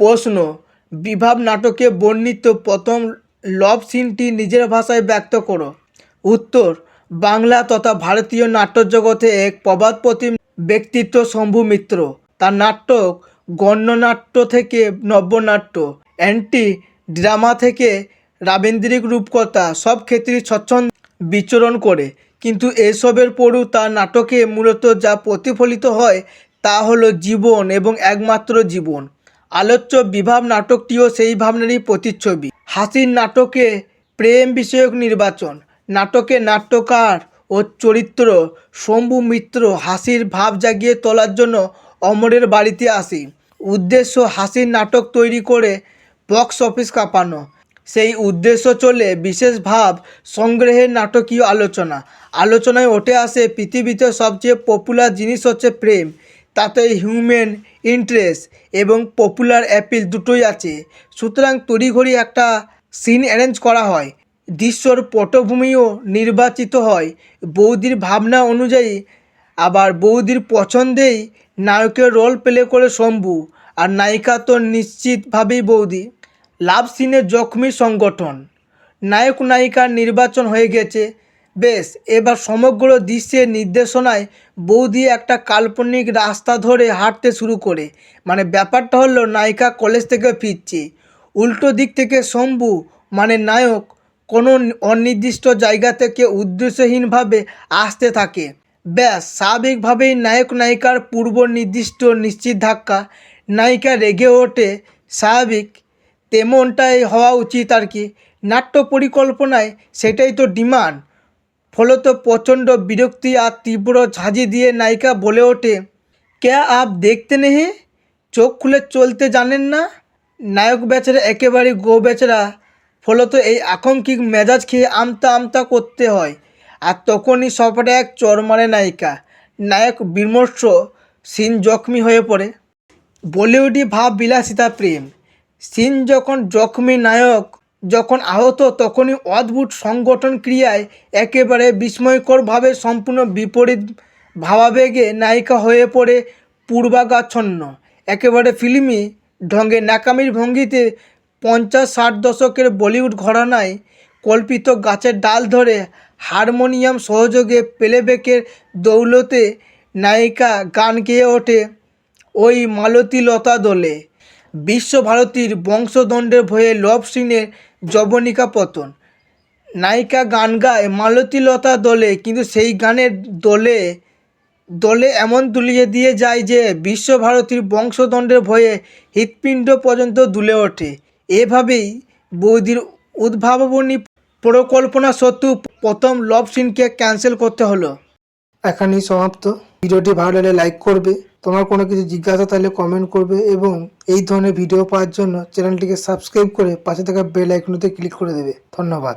প্রশ্ন। বিভাব নাটকে বর্ণিত প্রথম লভ সিনটি নিজের ভাষায় ব্যক্ত করো। উত্তর, বাংলা তথা ভারতীয় নাট্যজগতে এক প্রবাদপ্রতিম ব্যক্তিত্ব শম্ভু মিত্র। তার নাটক গণ্যনাট্য থেকে নব্যনাট্য, অ্যান্টি ড্রামা থেকে রাবেন্দ্রিক রূপকথা সব ক্ষেত্রেই স্বচ্ছন্দ বিচরণ করে। কিন্তু এসবের পরও তার নাটকে মূলত যা প্রতিফলিত হয় তা হলো জীবন এবং একমাত্র জীবন। আলোচ্য বিভাব নাটকটিও সেই ভাবনারই প্রতিচ্ছবি। হাসির নাটকে প্রেম বিষয়ক নির্বাচন, নাটকে নাট্যকার ও চরিত্র, শম্ভু মিত্র হাসির ভাব জাগিয়ে তোলার জন্য অমরের বাড়িতে আসি। উদ্দেশ্য হাসির নাটক তৈরি করে বক্স অফিস কাঁপানো। সেই উদ্দেশ্য চলে বিশেষ ভাব সংগ্রহের নাটকীয় আলোচনা। আলোচনায় উঠে আসে পৃথিবীতে সবচেয়ে পপুলার জিনিস হচ্ছে প্রেম। তাতে হিউম্যান ইন্টারেস্ট এবং পপুলার অ্যাপিল দুটোই আছে। সুতরাং তড়িঘড়ি একটা সিন অ্যারেঞ্জ করা হয়। দৃশ্যর পটভূমিও নির্বাচিত হয়। বৌদির ভাবনা অনুযায়ী আবার বৌদির পছন্দেই নায়কের রোল প্লে করে শম্ভু আর নায়িকা তো নিশ্চিতভাবেই বৌদি। লাভ সিনের জখমি সংগঠন। নায়ক নায়িকার নির্বাচন হয়ে গেছে। বেশ, এবার সমগ্র দৃশ্যের নির্দেশনায় বৌদি একটা কাল্পনিক রাস্তা ধরে হাঁটতে শুরু করে। মানে ব্যাপারটা হলো, নায়িকা কলেজ থেকে ফিরছে। উল্টো দিক থেকে শম্ভু মানে নায়ক, কোনো অনির্দিষ্ট জায়গা থেকে উদ্দেশ্যহীনভাবে আসতে থাকে। ব্যাস, স্বাভাবিকভাবেই নায়ক নায়িকার পূর্ব নির্দিষ্ট নিশ্চিত ধাক্কা নায়িকা রেগে ওঠে, স্বাভাবিক। তেমনটাই হওয়া উচিত আর কি। নাট্য পরিকল্পনায় সেটাই তো ডিমান্ড। ফলত প্রচণ্ড বিরক্তি আর তীব্র ঝাঁঝি দিয়ে নায়িকা বলে ওঠে ক্যা আপ দেখতে নেহে? চোখ খুলে চলতে জানেন না? নায়ক বেচারা একেবারে গো বেচারা। ফলত এই আকস্মিক মেজাজ খেয়ে আমতা আমতা করতে হয় আর তখনই সপটে এক চর মারে নায়িকা। নায়ক বিমর্ষ, সিন জখমি হয়ে পড়ে। বলিউডি ভাব বিলাসিতা প্রেম। সিন যখন জখমি নায়ক যখন আহত, তখনই অদ্ভুত সংগঠন ক্রিয়ায় একেবারে বিস্ময়করভাবে সম্পূর্ণ বিপরীত ভাবাবেগে নায়িকা হয়ে পড়ে পূর্বাগাচ্ছন্ন। একেবারে ফিল্মি ঢঙ্গে নাকামির ভঙ্গিতে পঞ্চাশ ষাট দশকের বলিউড ঘরানায় কল্পিত গাছের ডাল ধরে হারমোনিয়াম সহযোগে প্লেব্যাকের দৌলতে নায়িকা গান গেয়ে ওঠে ওই মালতী লতা দোলে। বিশ্বভারতীর বংশদণ্ডের ভয়ে লভ সিনের যবনিকা পতন। নায়িকা গান গায় মালতী লতা দোলে, কিন্তু সেই গানের দলে দলে এমন দুলিয়ে দিয়ে যায় যে বিশ্বভারতীর বংশদণ্ডের ভয়ে হৃৎপিণ্ড পর্যন্ত দুলে ওঠে। এভাবেই বৌদির উদ্ভাবনী পরিকল্পনা সত্ত্বেও প্রথম লভ সিনকে ক্যান্সেল করতে হলো। এখানেই সমাপ্ত। ভিডিওটি ভালো লাগলে লাইক করবে। তোমার কোনো কিছু জিজ্ঞাসা থাকলে কমেন্ট করবে এবং এই ধরনের ভিডিও পাওয়ার জন্য চ্যানেলটিকে সাবস্ক্রাইব করে পাশে থাকা বেল আইকনতে ক্লিক করে দেবে। ধন্যবাদ।